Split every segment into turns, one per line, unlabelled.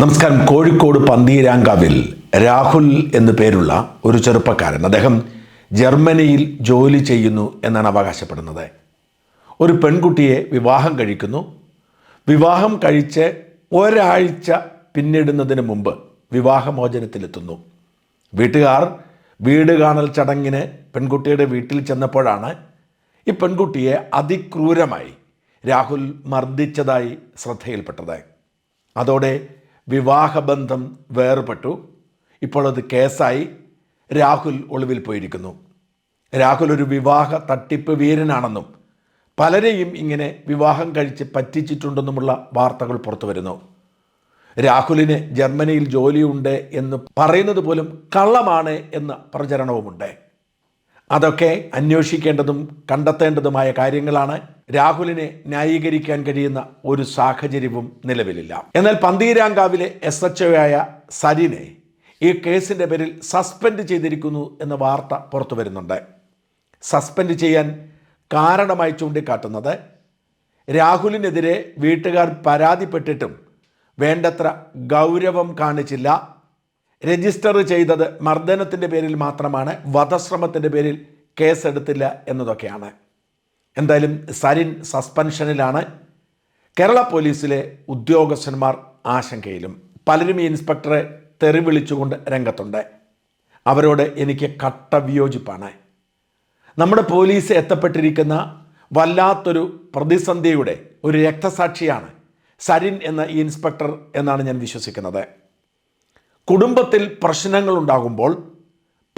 നമസ്കാരം. കോഴിക്കോട് പന്തീരാങ്കാവിൽ രാഹുൽ എന്നു പേരുള്ള ഒരു ചെറുപ്പക്കാരൻ അദ്ദേഹം ജർമ്മനിയിൽ ജോലി ചെയ്യുന്നു എന്നാണ് അവകാശപ്പെടുന്നത്. ഒരു പെൺകുട്ടിയെ വിവാഹം കഴിക്കുന്നു. വിവാഹം കഴിച്ച് ഒരാഴ്ച പിന്നിടുന്നതിന് മുമ്പ് വിവാഹമോചനത്തിലെത്തുന്നു. വീട്ടുകാർ വീട് കാണൽ ചടങ്ങിന് പെൺകുട്ടിയുടെ വീട്ടിൽ ചെന്നപ്പോഴാണ് ഈ പെൺകുട്ടിയെ അതിക്രൂരമായി രാഹുൽ മർദ്ദിച്ചതായി ശ്രദ്ധയിൽപ്പെട്ടത്. അതോടെ വിവാഹബന്ധം വേർപെട്ടു. ഇപ്പോൾ അത് കേസായി രാഹുൽ ഒളിവിൽ പോയിരിക്കുന്നു. രാഹുൽ ഒരു വിവാഹ തട്ടിപ്പ് വീരനാണെന്നും പലരെയും ഇങ്ങനെ വിവാഹം കഴിച്ച് പറ്റിച്ചിട്ടുണ്ടെന്നുമുള്ള വാർത്തകൾ പുറത്തു വരുന്നു. രാഹുലിന് ജർമ്മനിയിൽ ജോലിയുണ്ട് എന്ന് പറയുന്നത് പോലും കള്ളമാണ് എന്ന പ്രചരണവുമുണ്ട്. അതൊക്കെ അന്വേഷിക്കേണ്ടതും കണ്ടെത്തേണ്ടതുമായ കാര്യങ്ങളാണ് രാഹുലിനെ ന്യായീകരിക്കാൻ കഴിയുന്ന ഒരു സാഹചര്യവും നിലവിലില്ല. എന്നാൽ പന്തീരാങ്കാവിലെ എസ് എച്ച് ഒയായ സരിനെ ഈ കേസിന്റെ പേരിൽ സസ്പെൻഡ് ചെയ്തിരിക്കുന്നു എന്ന വാർത്ത പുറത്തു വരുന്നുണ്ട് സസ്പെൻഡ് ചെയ്യാൻ കാരണമായി ചൂണ്ടിക്കാട്ടുന്നത് രാഹുലിനെതിരെ വീട്ടുകാർ പരാതിപ്പെട്ടിട്ടും വേണ്ടത്ര ഗൗരവം കാണിച്ചില്ല രജിസ്റ്റർ ചെയ്തത് മർദ്ദനത്തിന്റെ പേരിൽ മാത്രമാണ് വധശ്രമത്തിന്റെ പേരിൽ കേസെടുത്തില്ല എന്നതൊക്കെയാണ്. എന്തായാലും സരിൻ സസ്പെൻഷനിലാണ്. കേരള പോലീസിലെ ഉദ്യോഗസ്ഥന്മാർ ആശങ്കയിലും. പലരും ഈ ഇൻസ്പെക്ടറെ തെറി വിളിച്ചുകൊണ്ട് രംഗത്തുണ്ട്. അവരോട് എനിക്ക് കട്ട വിയോജിപ്പാണ് നമ്മുടെ പോലീസ് എത്തപ്പെട്ടിരിക്കുന്ന വല്ലാത്തൊരു പ്രതിസന്ധിയുടെ ഒരു രക്തസാക്ഷിയാണ് സരിൻ എന്ന ഈ ഇൻസ്പെക്ടർ എന്നാണ് ഞാൻ വിശ്വസിക്കുന്നത്. കുടുംബത്തിൽ പ്രശ്നങ്ങൾ ഉണ്ടാകുമ്പോൾ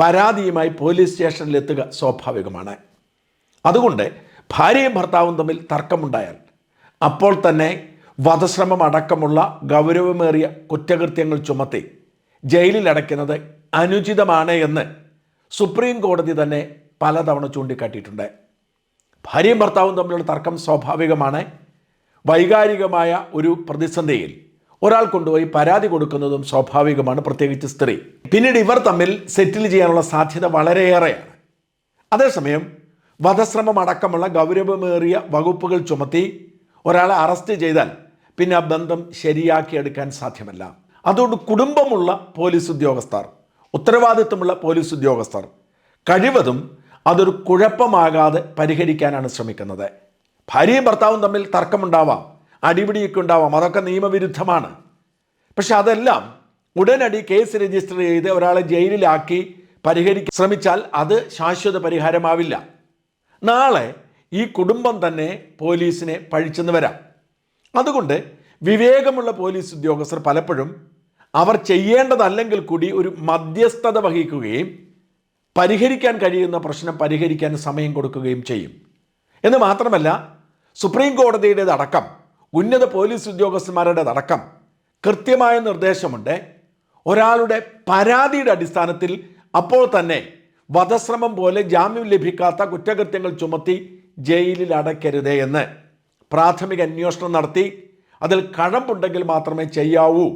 പരാതിയുമായി പോലീസ് സ്റ്റേഷനിലെത്തുക സ്വാഭാവികമാണ്. അതുകൊണ്ട് ഭാര്യയും ഭർത്താവും തമ്മിൽ തർക്കമുണ്ടായാൽ അപ്പോൾ തന്നെ വധശ്രമം അടക്കമുള്ള ഗൗരവമേറിയ കുറ്റകൃത്യങ്ങൾ ചുമത്തി ജയിലിൽ അടയ്ക്കുന്നത് അനുചിതമാണ് എന്ന് സുപ്രീം കോടതി തന്നെ പലതവണ ചൂണ്ടിക്കാട്ടിയിട്ടുണ്ട്. ഭാര്യയും ഭർത്താവും തമ്മിലുള്ള തർക്കം സ്വാഭാവികമാണ്. വൈകാരികമായ ഒരു പ്രതിസന്ധിയിൽ ഒരാൾ കൊണ്ടുപോയി പരാതി കൊടുക്കുന്നതും സ്വാഭാവികമാണ് പ്രത്യേകിച്ച് സ്ത്രീ. പിന്നീട് ഇവർ തമ്മിൽ സെറ്റിൽ ചെയ്യാനുള്ള സാധ്യത വളരെയേറെയാണ്. അതേസമയം വധശ്രമം അടക്കമുള്ള ഗൗരവമേറിയ വകുപ്പുകൾ ചുമത്തി ഒരാളെ അറസ്റ്റ് ചെയ്താൽ പിന്നെ ആ ബന്ധം ശരിയാക്കിയെടുക്കാൻ സാധ്യമല്ല. അതുകൊണ്ട് കുടുംബമുള്ള പോലീസ് ഉദ്യോഗസ്ഥർ ഉത്തരവാദിത്വമുള്ള പോലീസ് ഉദ്യോഗസ്ഥർ കഴിവതും അതൊരു കുഴപ്പമാകാതെ പരിഹരിക്കാനാണ് ശ്രമിക്കുന്നത്. ഭാര്യയും ഭർത്താവും തമ്മിൽ തർക്കമുണ്ടാവാം. അടിപിടിയൊക്കെ ഉണ്ടാവാം അതൊക്കെ നിയമവിരുദ്ധമാണ്. പക്ഷെ അതെല്ലാം ഉടനടി കേസ് രജിസ്റ്റർ ചെയ്ത് ഒരാളെ ജയിലിലാക്കി പരിഹരിക്കാൻ ശ്രമിച്ചാൽ അത് ശാശ്വത പരിഹാരമാവില്ല. നാളെ ഈ കുടുംബം തന്നെ പോലീസിനെ പഴിച്ചെന്ന് വരാം. അതുകൊണ്ട് വിവേകമുള്ള പോലീസ് ഉദ്യോഗസ്ഥർ പലപ്പോഴും അവർ ചെയ്യേണ്ടതല്ലെങ്കിൽ കൂടി ഒരു മധ്യസ്ഥത വഹിക്കുകയും പരിഹരിക്കാൻ കഴിയുന്ന പ്രശ്നം പരിഹരിക്കാൻ സമയം കൊടുക്കുകയും ചെയ്യും. എന്ന് മാത്രമല്ല സുപ്രീം കോടതിയുടേതടക്കം ഉന്നത പോലീസ് ഉദ്യോഗസ്ഥന്മാരുടെ അടക്കം കൃത്യമായ നിർദ്ദേശമുണ്ട്. ഒരാളുടെ പരാതിയുടെ അടിസ്ഥാനത്തിൽ അപ്പോൾ തന്നെ വധശ്രമം പോലെ ജാമ്യം ലഭിക്കാത്ത കുറ്റകൃത്യങ്ങൾ ചുമത്തി ജയിലിൽ അടയ്ക്കരുതേ എന്ന് പ്രാഥമിക അന്വേഷണം നടത്തി. അതിൽ കഴമ്പുണ്ടെങ്കിൽ മാത്രമേ ചെയ്യാവൂ.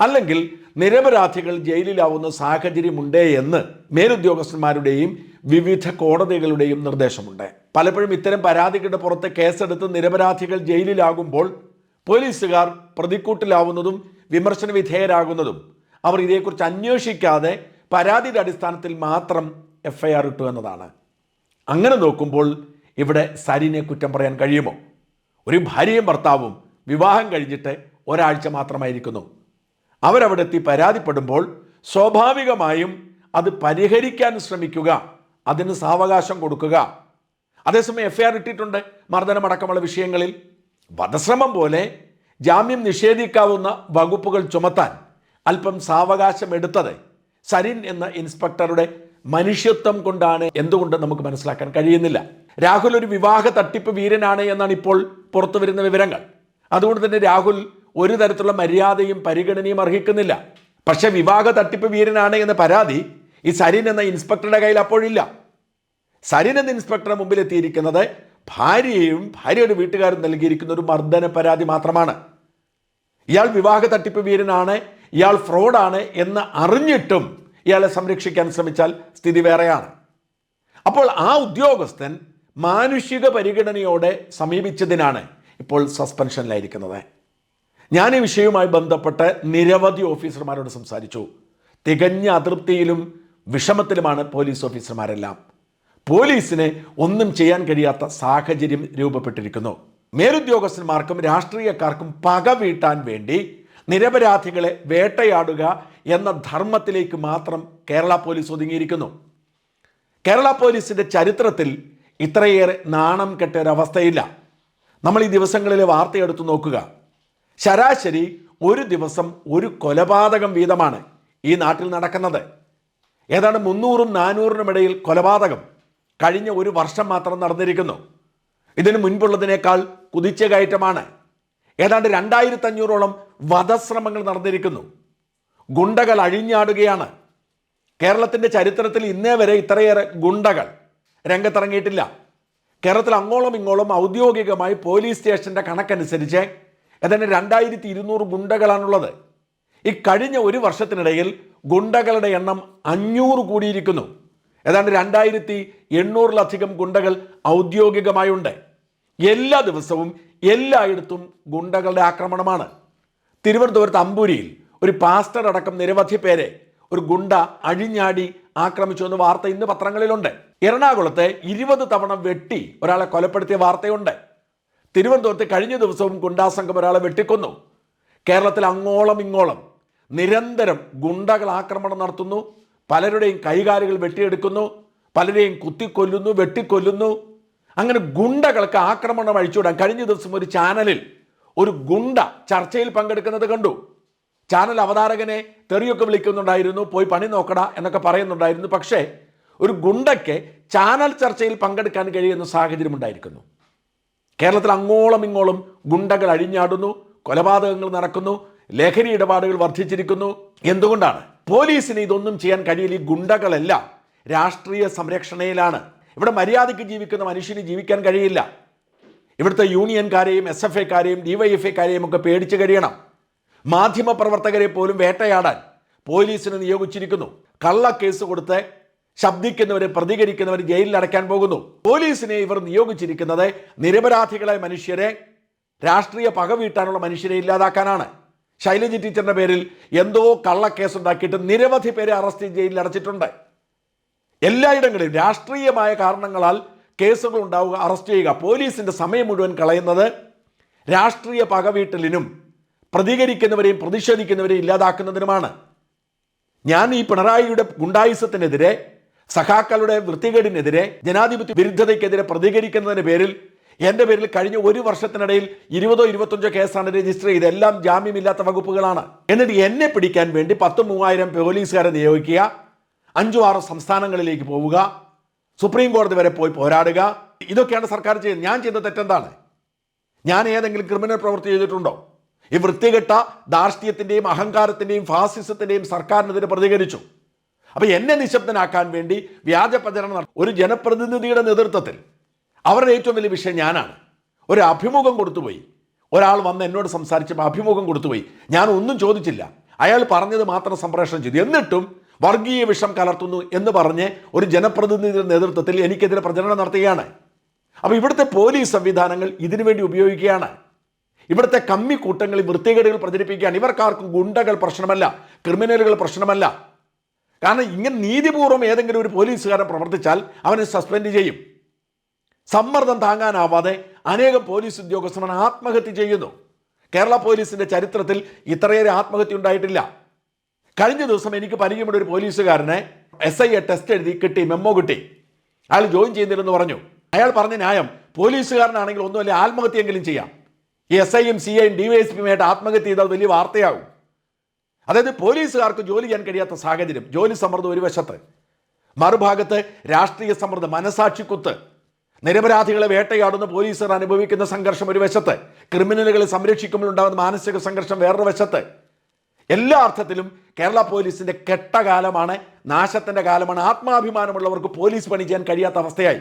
അല്ലെങ്കിൽ നിരപരാധികൾ ജയിലിലാവുന്ന സാഹചര്യമുണ്ടേ എന്ന് മേലുദ്യോഗസ്ഥന്മാരുടെയും വിവിധ കോടതികളുടെയും നിർദ്ദേശമുണ്ട്. പലപ്പോഴും ഇത്തരം പരാതികളുടെ പുറത്ത് കേസെടുത്ത് നിരപരാധികൾ ജയിലിലാകുമ്പോൾ പോലീസുകാർ പ്രതിക്കൂട്ടിലാവുന്നതും വിമർശന വിധേയരാകുന്നതും അവർ ഇതേക്കുറിച്ച് അന്വേഷിക്കാതെ പരാതിയുടെ അടിസ്ഥാനത്തിൽ മാത്രം എഫ് ഐ ആർ ഇട്ടു എന്നതാണ്. അങ്ങനെ നോക്കുമ്പോൾ ഇവിടെ സരിനെ കുറ്റം പറയാൻ കഴിയുമോ? ഒരു ഭാര്യയും ഭർത്താവും വിവാഹം കഴിഞ്ഞിട്ട് ഒരാഴ്ച മാത്രമായിരിക്കുന്നു. അവരവിടെ എത്തി പരാതിപ്പെടുമ്പോൾ സ്വാഭാവികമായും അത് പരിഹരിക്കാൻ ശ്രമിക്കുക അതിന് സാവകാശം കൊടുക്കുക. അതേസമയം എഫ് ഐ ആർ ഇട്ടിട്ടുണ്ട് മർദ്ദനമടക്കമുള്ള വിഷയങ്ങളിൽ. വധശ്രമം പോലെ ജാമ്യം നിഷേധിക്കാവുന്ന വകുപ്പുകൾ ചുമത്താൻ അല്പം സാവകാശം എടുത്തത് സരിൻ എന്ന ഇൻസ്പെക്ടറുടെ മനുഷ്യത്വം കൊണ്ടാണ് എന്തുകൊണ്ട് നമുക്ക് മനസ്സിലാക്കാൻ കഴിയുന്നില്ല. രാഹുൽ ഒരു വിവാഹ തട്ടിപ്പ് വീരനാണ് എന്നാണ് ഇപ്പോൾ പുറത്തു വരുന്ന വിവരങ്ങൾ. അതുകൊണ്ട് തന്നെ രാഹുൽ ഒരു തരത്തിലുള്ള മര്യാദയും പരിഗണനയും അർഹിക്കുന്നില്ല. പക്ഷേ വിവാഹ തട്ടിപ്പ് വീരനാണ് എന്ന പരാതി ഈ സരിൻ എന്ന ഇൻസ്പെക്ടറുടെ കയ്യിൽ അപ്പോഴില്ല. സരിൻ എന്ന ഇൻസ്പെക്ടറുടെ മുമ്പിൽ എത്തിയിരിക്കുന്നത് ഭാര്യയും ഭാര്യയുടെ വീട്ടുകാരും നൽകിയിരിക്കുന്ന ഒരു മർദ്ദന പരാതി മാത്രമാണ്. ഇയാൾ വിവാഹ തട്ടിപ്പ് വീരനാണ് ഇയാൾ ഫ്രോഡാണ് എന്ന് അറിഞ്ഞിട്ടും ഇയാളെ സംരക്ഷിക്കാൻ ശ്രമിച്ചാൽ സ്ഥിതി വേറെയാണ്. അപ്പോൾ ആ ഉദ്യോഗസ്ഥൻ മാനുഷിക പരിഗണനയോടെ സമീപിച്ചതിനാണ് ഇപ്പോൾ സസ്പെൻഷനിലായിരിക്കുന്നത്. ഞാൻ ഈ വിഷയവുമായി ബന്ധപ്പെട്ട് നിരവധി ഓഫീസർമാരോട് സംസാരിച്ചു. തികഞ്ഞ അതൃപ്തിയിലും വിഷമത്തിലുമാണ് പോലീസ് ഓഫീസർമാരെല്ലാം. പോലീസിന് ഒന്നും ചെയ്യാൻ കഴിയാത്ത സാഹചര്യം രൂപപ്പെട്ടിരിക്കുന്നു. മേലുദ്യോഗസ്ഥന്മാർക്കും രാഷ്ട്രീയക്കാർക്കും പക വീട്ടാൻ വേണ്ടി നിരപരാധികളെ വേട്ടയാടുക എന്ന ധർമ്മത്തിലേക്ക് മാത്രം കേരള പോലീസ് ഒതുങ്ങിയിരിക്കുന്നു. കേരള പോലീസിന്റെ ചരിത്രത്തിൽ ഇത്രയേറെ നാണം കെട്ട ഒരവസ്ഥയില്ല നമ്മൾ ഈ ദിവസങ്ങളിലെ വാർത്തയെടുത്ത് നോക്കുക. ശരാശരി ഒരു ദിവസം ഒരു കൊലപാതകം വീതമാണ് ഈ നാട്ടിൽ നടക്കുന്നത്. ഏതാണ്ട് മുന്നൂറും നാനൂറിനും ഇടയിൽ കൊലപാതകം. കഴിഞ്ഞ ഒരു വർഷം മാത്രം നടന്നിരിക്കുന്നു. ഇതിനു മുൻപുള്ളതിനേക്കാൾ കുതിച്ച കയറ്റമാണ്. ഏതാണ്ട് രണ്ടായിരത്തി അഞ്ഞൂറോളം വധശ്രമങ്ങൾ നടന്നിരിക്കുന്നു. ഗുണ്ടകൾ അഴിഞ്ഞാടുകയാണ്. കേരളത്തിന്റെ ചരിത്രത്തിൽ ഇന്നേ വരെ ഇത്രയേറെ ഗുണ്ടകൾ രംഗത്തിറങ്ങിയിട്ടില്ല. കേരളത്തിൽ അങ്ങോളം ഇങ്ങോളം ഔദ്യോഗികമായി പോലീസ് സ്റ്റേഷന്റെ കണക്കനുസരിച്ച് ഏതാണ്ട് രണ്ടായിരത്തി ഇരുന്നൂറ് ഗുണ്ടകളാണുള്ളത്. ഈ കഴിഞ്ഞ ഒരു വർഷത്തിനിടയിൽ ഗുണ്ടകളുടെ എണ്ണം അഞ്ഞൂറ് കൂടിയിരിക്കുന്നു. ഏതാണ്ട് രണ്ടായിരത്തി എണ്ണൂറിലധികം ഗുണ്ടകൾ ഔദ്യോഗികമായുണ്ട്. എല്ലാ ദിവസവും എല്ലായിടത്തും ഗുണ്ടകളുടെ ആക്രമണമാണ്. തിരുവനന്തപുരത്ത് അമ്പൂരിയിൽ ഒരു പാസ്റ്റർ അടക്കം നിരവധി പേരെ ഒരു ഗുണ്ട അഴിഞ്ഞാടി ആക്രമിച്ചു എന്ന വാർത്ത ഇന്ന് പത്രങ്ങളിലുണ്ട്. എറണാകുളത്തെ ഇരുപത് തവണ വെട്ടി ഒരാളെ കൊലപ്പെടുത്തിയ വാർത്തയുണ്ട്. തിരുവനന്തപുരത്ത് കഴിഞ്ഞ ദിവസവും ഗുണ്ടാസംഘം ഒരാളെ വെട്ടിക്കൊന്നു. കേരളത്തിൽ അങ്ങോളം ഇങ്ങോളം നിരന്തരം ഗുണ്ടകൾ ആക്രമണം നടത്തുന്നു പലരുടെയും കൈകാലുകൾ വെട്ടിയെടുക്കുന്നു പലരെയും കുത്തിക്കൊല്ലുന്നു വെട്ടിക്കൊല്ലുന്നു. അങ്ങനെ ഗുണ്ടകൾക്ക് ആക്രമണം അഴിച്ചുവിടാൻ കഴിഞ്ഞ ദിവസം ഒരു ചാനലിൽ ഒരു ഗുണ്ട ചർച്ചയിൽ പങ്കെടുക്കുന്നത് കണ്ടു. ചാനൽ അവതാരകനെ തെറിയൊക്കെ വിളിക്കുന്നുണ്ടായിരുന്നു പോയി പണി നോക്കടാ എന്നൊക്കെ പറയുന്നുണ്ടായിരുന്നു. പക്ഷേ ഒരു ഗുണ്ടയ്ക്ക് ചാനൽ ചർച്ചയിൽ പങ്കെടുക്കാൻ കഴിയുന്ന സാഹചര്യം ഉണ്ടായിരിക്കുന്നു. കേരളത്തിൽ അങ്ങോളം ഇങ്ങോളം ഗുണ്ടകൾ അഴിഞ്ഞാടുന്നു കൊലപാതകങ്ങൾ നടക്കുന്നു ലഹരി ഇടപാടുകൾ വർദ്ധിച്ചിരിക്കുന്നു. എന്തുകൊണ്ടാണ്? പോലീസിന് ഇതൊന്നും ചെയ്യാൻ കഴിയില്ല. ഈ ഗുണ്ടകളെല്ലാം രാഷ്ട്രീയ സംരക്ഷണയിലാണ്. ഇവിടെ മര്യാദയ്ക്ക് ജീവിക്കുന്ന മനുഷ്യന് ജീവിക്കാൻ കഴിയില്ല. ഇവിടുത്തെ യൂണിയൻകാരെയും എസ് എഫ് ഐക്കാരെയും ഡിവൈഎഫ്ഐക്കാരെയും ഒക്കെ പേടിച്ച് കഴിയണം. മാധ്യമപ്രവർത്തകരെ പോലും വേട്ടയാടാൻ പോലീസിന് നിയോഗിച്ചിരിക്കുന്നു. കള്ളക്കേസ് കേസ് കൊടുത്ത് ശബ്ദിക്കുന്നവരെ പ്രതികരിക്കുന്നവർ ജയിലിൽ അടയ്ക്കാൻ പോകുന്നു. പോലീസിനെ ഇവർ നിയോഗിച്ചിരിക്കുന്നത് നിരപരാധികളായ മനുഷ്യരെ രാഷ്ട്രീയ പക വീട്ടാനുള്ള മനുഷ്യരെ ഇല്ലാതാക്കാനാണ്. ശൈലജ ടീച്ചറിന്റെ പേരിൽ എന്തോ കള്ളക്കേസ് ഉണ്ടാക്കിയിട്ട് നിരവധി പേരെ അറസ്റ്റ് ജയിലിൽ അടച്ചിട്ടുണ്ട്. എല്ലായിടങ്ങളിലും രാഷ്ട്രീയമായ കാരണങ്ങളാൽ കേസുകൾ ഉണ്ടാവുക അറസ്റ്റ് ചെയ്യുക പോലീസിന്റെ സമയം മുഴുവൻ കളയുന്നത് രാഷ്ട്രീയ പകവീട്ടലിനും പ്രതികരിക്കുന്നവരെയും പ്രതിഷേധിക്കുന്നവരെയും ഇല്ലാതാക്കുന്നതിനുമാണ്. ഞാൻ ഈ പിണറായിയുടെ ഗുണ്ടായുസത്തിനെതിരെ സഖാക്കളുടെ വൃത്തികേടിനെതിരെ ജനാധിപത്യ വിരുദ്ധതയ്ക്കെതിരെ പ്രതികരിക്കുന്നതിന് പേരിൽ എന്റെ പേരിൽ കഴിഞ്ഞ ഒരു വർഷത്തിനിടയിൽ ഇരുപതോ ഇരുപത്തഞ്ചോ കേസാണ് രജിസ്റ്റർ ചെയ്ത്. എല്ലാം ജാമ്യമില്ലാത്ത വകുപ്പുകളാണ്. എന്നിട്ട് എന്നെ പിടിക്കാൻ വേണ്ടി പത്ത് മൂവായിരം പോലീസുകാരെ നിയോഗിക്കുക. അഞ്ചു ആറ് സംസ്ഥാനങ്ങളിലേക്ക് പോവുക. സുപ്രീം കോടതി വരെ പോയി പോരാടുക. ഇതൊക്കെയാണ് സർക്കാർ ചെയ്യുന്നത്. ഞാൻ ചെയ്ത തെറ്റെന്താണ്? ഞാൻ ഏതെങ്കിലും ക്രിമിനൽ പ്രവൃത്തി ചെയ്തിട്ടുണ്ടോ? ഈ വൃത്തികെട്ട ധാർഷ്ട്യത്തിന്റെയും അഹങ്കാരത്തിന്റെയും ഫാസിസത്തിന്റെയും സർക്കാരിനെതിരെ പ്രതികരിച്ചു. അപ്പം എന്നെ നിശബ്ദനാക്കാൻ വേണ്ടി വ്യാജ പ്രചരണം ഒരു ജനപ്രതിനിധിയുടെ നേതൃത്വത്തിൽ അവരുടെ ഏറ്റവും വലിയ വിഷയം ഞാനാണ്. ഒരു അഭിമുഖം കൊടുത്തുപോയി ഒരാൾ വന്ന് എന്നോട് സംസാരിച്ചപ്പോൾ അഭിമുഖം കൊടുത്തുപോയി ഞാൻ ഒന്നും ചോദിച്ചില്ല. അയാൾ പറഞ്ഞത് മാത്രം സംപ്രേഷണം ചെയ്തു. എന്നിട്ടും വർഗീയ വിഷം കലർത്തുന്നു എന്ന് പറഞ്ഞ് ഒരു ജനപ്രതിനിധിയുടെ നേതൃത്വത്തിൽ എനിക്കെതിരെ പ്രചരണം നടത്തുകയാണ്. അപ്പോൾ ഇവിടുത്തെ പോലീസ് സംവിധാനങ്ങൾ ഇതിനുവേണ്ടി ഉപയോഗിക്കുകയാണ്. ഇവിടുത്തെ കമ്മി കൂട്ടങ്ങളിൽ വൃത്തികേടുകൾ പ്രചരിപ്പിക്കുകയാണ്. ഇവർക്കാർക്കും ഗുണ്ടകൾ പ്രശ്നമല്ല ക്രിമിനലുകൾ പ്രശ്നമല്ല. കാരണം ഇങ്ങനെ നീതിപൂർവം ഏതെങ്കിലും ഒരു പോലീസുകാരൻ പ്രവർത്തിച്ചാൽ അവനെ സസ്പെൻഡ് ചെയ്യും. സമ്മർദ്ദം താങ്ങാനാവാതെ അനേകം പോലീസ് ഉദ്യോഗസ്ഥർ ആത്മഹത്യ ചെയ്യുന്നു. കേരള പോലീസിന്റെ ചരിത്രത്തിൽ ഇത്രയേറെ ആത്മഹത്യ ഉണ്ടായിട്ടില്ല. കഴിഞ്ഞ ദിവസം എനിക്ക് പരിചയമുള്ള ഒരു പോലീസുകാരനെ എസ് ഐ എ ടെസ്റ്റ് എഴുതി കിട്ടി മെമ്മോ കിട്ടി. അയാൾ ജോയിൻ ചെയ്യുന്നില്ലെന്ന് പറഞ്ഞു. അയാൾ പറഞ്ഞ ന്യായം പോലീസുകാരനാണെങ്കിൽ ഒന്നുമല്ല ആത്മഹത്യയെങ്കിലും ചെയ്യാം. ഈ എസ് ഐയും സി ഐയും ഡിവൈഎസ്പിയുമായിട്ട് ആത്മഹത്യ ചെയ്താൽ വലിയ വാർത്തയാകും. അതായത് പോലീസുകാർക്ക് ജോലി ചെയ്യാൻ കഴിയാത്ത സാഹചര്യം ജോലി സമ്മർദ്ദം ഒരു വശത്ത്. മറുഭാഗത്ത് രാഷ്ട്രീയ സമ്മർദ്ദം മനസാക്ഷിക്കുത്ത്. നിരപരാധികളെ വേട്ടയാടുന്ന പോലീസർ അനുഭവിക്കുന്ന സംഘർഷം ഒരു വശത്ത് ക്രിമിനലുകളെ സംരക്ഷിക്കുമ്പോൾ ഉണ്ടാകുന്ന മാനസിക സംഘർഷം വേറൊരു വശത്ത്. എല്ലാ അർത്ഥത്തിലും കേരള പോലീസിന്റെ കെട്ട കാലമാണ് നാശത്തിന്റെ കാലമാണ് ആത്മാഭിമാനമുള്ളവർക്ക് പോലീസ് പണി ചെയ്യാൻ കഴിയാത്ത അവസ്ഥയായി.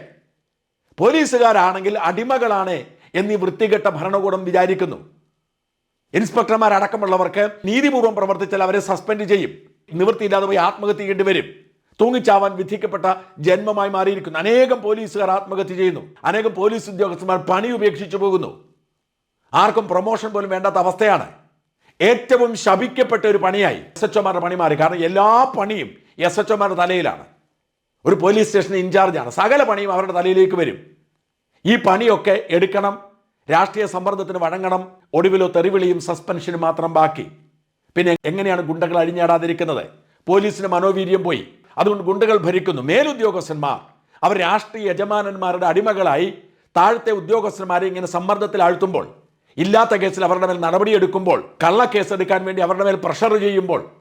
പോലീസുകാരാണെങ്കിൽ അടിമകളാണ് എന്നീ വൃത്തികെട്ട ഭരണകൂടം വിചാരിക്കുന്നു. ഇൻസ്പെക്ടർമാരടക്കമുള്ളവർക്ക് നീതിപൂർവം പ്രവർത്തിച്ചാൽ അവരെ സസ്പെൻഡ് ചെയ്യും. നിവൃത്തിയില്ലാതെ പോയി ആത്മഹത്യ ചെയ്യേണ്ടി വരും. തൂങ്ങിച്ചാവാൻ വിധിക്കപ്പെട്ട ജന്മമായി മാറിയിരിക്കുന്നു. അനേകം പോലീസുകാർ ആത്മഹത്യ ചെയ്യുന്നു. അനേകം പോലീസ് ഉദ്യോഗസ്ഥന്മാർ പണി ഉപേക്ഷിച്ചു പോകുന്നു. ആർക്കും പ്രൊമോഷൻ പോലും വേണ്ടാത്ത അവസ്ഥയാണ്. ഏറ്റവും ശപിക്കപ്പെട്ട ഒരു പണിയായി എസ് എച്ച് ഒമാരുടെ പണി മാറി. കാരണം എല്ലാ പണിയും എസ് എച്ച് ഒമാരുടെ തലയിലാണ്. ഒരു പോലീസ് സ്റ്റേഷൻ ഇൻചാർജാണ്. സകല പണിയും അവരുടെ തലയിലേക്ക് വരും. ഈ പണിയൊക്കെ എടുക്കണം. രാഷ്ട്രീയ സമ്മർദ്ദത്തിന് വഴങ്ങണം. ഒടുവിലോ തെറിവിളിയും സസ്പെൻഷനും മാത്രം ബാക്കി. പിന്നെ എങ്ങനെയാണ് ഗുണ്ടകൾ അഴിഞ്ഞാടാതിരിക്കുന്നത്? പോലീസിന് മനോവീര്യം പോയി. അതുകൊണ്ട് ഗുണ്ടകൾ ഭരിക്കുന്നു. മേലുദ്യോഗസ്ഥന്മാർ. അവർ രാഷ്ട്രീയ യജമാനന്മാരുടെ അടിമകളായി താഴത്തെ ഉദ്യോഗസ്ഥന്മാരെ ഇങ്ങനെ സമ്മർദ്ദത്തിൽ ആഴ്ത്തുമ്പോൾ ഇല്ലാത്ത കേസിൽ അവരുടെ മേൽ നടപടിയെടുക്കുമ്പോൾ കള്ളക്കേസ് എടുക്കാൻ വേണ്ടി അവരുടെ മേൽ പ്രഷർ ചെയ്യുമ്പോൾ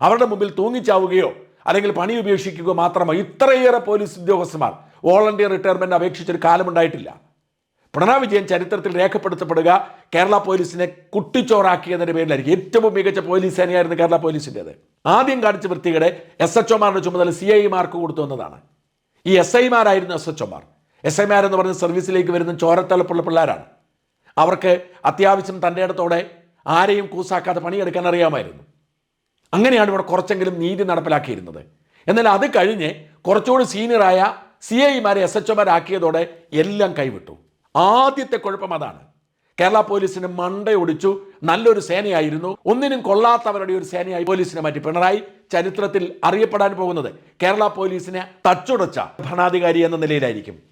അവരുടെ മുമ്പിൽ തൂങ്ങിച്ചാവുകയോ അല്ലെങ്കിൽ പണി ഉപേക്ഷിക്കുകയോ മാത്രമോ ഇത്രയേറെ പോലീസ് ഉദ്യോഗസ്ഥന്മാർ. വോളണ്ടിയർ റിട്ടയർമെന്റ് അപേക്ഷിച്ചൊരു കാലമുണ്ടായിട്ടില്ല. പിണറായി വിജയൻ ചരിത്രത്തിൽ രേഖപ്പെടുത്തപ്പെടുക കേരള പോലീസിനെ കുട്ടിച്ചോറാക്കിയതിന്റെ പേരിലായിരിക്കും. ഏറ്റവും മികച്ച പോലീസ് സേനയായിരുന്നു കേരള പോലീസിന്റെത് ആദ്യം കാണിച്ച വൃത്തികളെ എസ് എച്ച് ഒമാരുടെ ചുമതല സി ഐ മാർക്ക് കൊടുത്തു വന്നതാണ് ഈ എസ് ഐമാരായിരുന്നു എസ് എച്ച് ഒമാർ എസ് ഐമാരെന്ന് പറഞ്ഞ സർവീസിലേക്ക് വരുന്ന ചോരത്തലപ്പുള്ള പിള്ളേരാണ്. അവർക്ക് അത്യാവശ്യം തന്റെ ഇടത്തോടെ ആരെയും കൂസാക്കാതെ പണിയെടുക്കാൻ അറിയാമായിരുന്നു. അങ്ങനെയാണ് ഇവിടെ കുറച്ചെങ്കിലും നീതി നടപ്പിലാക്കിയിരുന്നത്. എന്നാൽ അത് കഴിഞ്ഞ് കുറച്ചുകൂടി സീനിയറായ സി ഐമാരെ എസ് എച്ച് ഒമാരാക്കിയതോടെ എല്ലാം കൈവിട്ടു. ആദ്യത്തെ കുഴപ്പം അതാണ്. കേരള പോലീസിന് മണ്ടയൊടിച്ചു നല്ലൊരു സേനയായിരുന്നു. ഒന്നിനും കൊള്ളാത്തവരുടെ ഒരു സേനയായി പോലീസിനെ മാറ്റി പിണറായി. ചരിത്രത്തിൽ അറിയപ്പെടാൻ പോകുന്നത് കേരള പോലീസിനെ തച്ചുടച്ച ഭരണാധികാരി എന്ന നിലയിലായിരിക്കും.